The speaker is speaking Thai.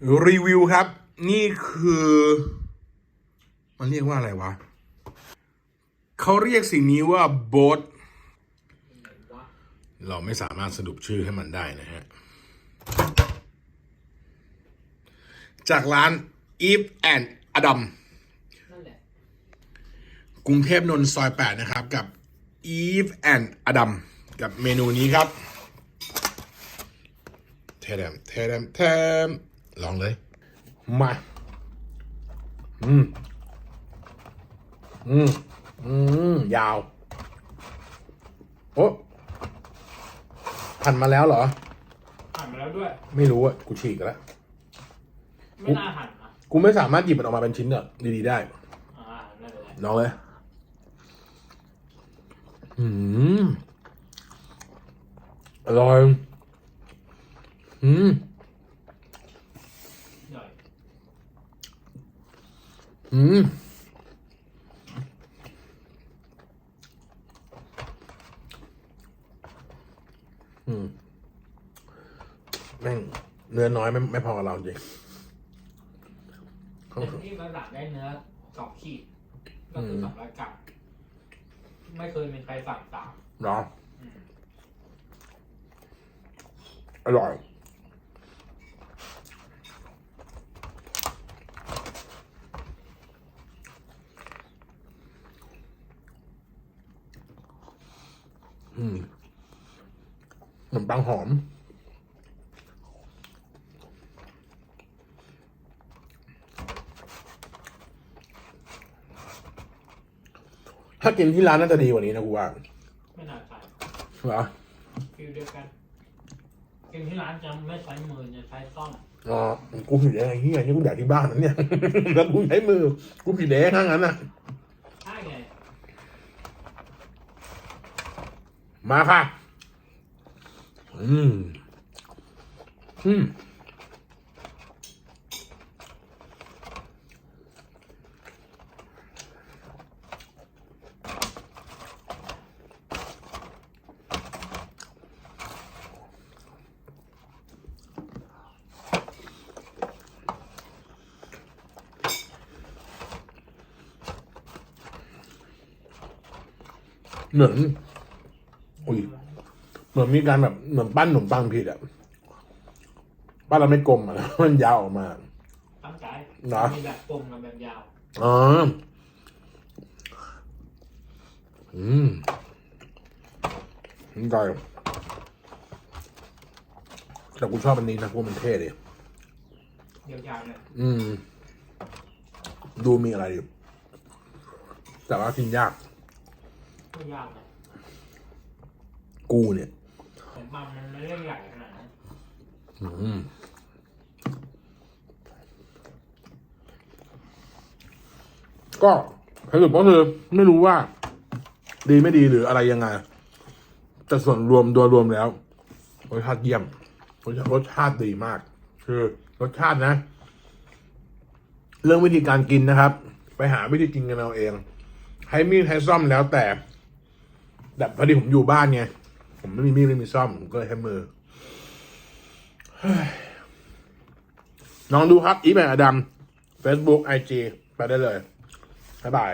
รีวิวครับ นี่คือ มันเรียกว่าอะไรวะเขาเรียกสิ่งนี้ว่าโบทเราไม่สามารถสรุปชื่อให้มันได้นะฮะ จากร้าน Eve and Adam กรุงเทพนนท์ซอย 8 นะครับ กับ Eve and Adam กับเมนูนี้ครับ เทมเทมเทม ลองเลย มา อืม อืม อืม ยาว โอ้พันมาแล้วเหรอหั่นมาแล้วด้วย ไม่รู้อะ กูฉีกแล้ว ไม่น่าหั่นนะกูไม่สามารถหยิบมันออกมาเป็นชิ้นแบบดีๆได้ อ่านั่นแหละลองเลย อืม อร่อย อืม หน่อย อืมอืมแม่งเนื้อน้อยไม่ไม่พอกับเราจริงแต่ที่มันสั่งได้เนื้อสองขีดก็คือสองร้อยกรัมไม่เคยมีใครสั่งสามเนาะอร่อย อืมขนมปังหอม ถ้ากินที่ร้านน่าจะดีกว่านี้นะกูว่าไม่น่าใช่เหรอฟิลเดียวกันกินที่ร้านจะไม่ใช้มือจะใช้ซ่อมอ๋อกูผิดเองไอ้เหี้ยนี่กูอยากที่บ้านนั้นเนี่ย แล้วกูใช้มือ กูผิดเองทั้งนั้นน่ะ ใช่ไง มาค่ะ อืม อืมเหมื อนอุ้ยเหมือนมีการแบบเหมือนปั้นขนมปังผิดอะปั้นเราไม่กลมอะแล้วมันยาวออกมาตั้งใจเหรอมีแบบกลมกับแบบยาวอ๋ออืมอร่อยแต่กูชอบอันนี้นะเพราะมันเท่ดียาวๆเนี่ยอืม ดูมีอะไรอยู่แต่ว่ากินยากไม่ยาวนะ กูเนี่ยผมมันมันไม่ได้ใหญ่ขนาดนั้นอืมก็สรุปก็คือไม่รู้ว่า ดีไม่ดีหรืออะไรยังไง แต่ส่วนรวมโดยรวมแล้วรสชาติเยี่ยมรสชาติรสชาติดีมาก คือรสชาตินะ เรื่องวิธีการกินนะครับ ไปหาวิธีกินกันเอาเองใช้มีดใช้ซ่อมแล้วแต่แต่พอดีผมอยู่บ้านไง ผมไม่มีมีดไม่มีซ่อมผมก็เลยใช้มือลองดูครับอีแมนอดัม Facebook IG ไปได้เลย บ๊ายบาย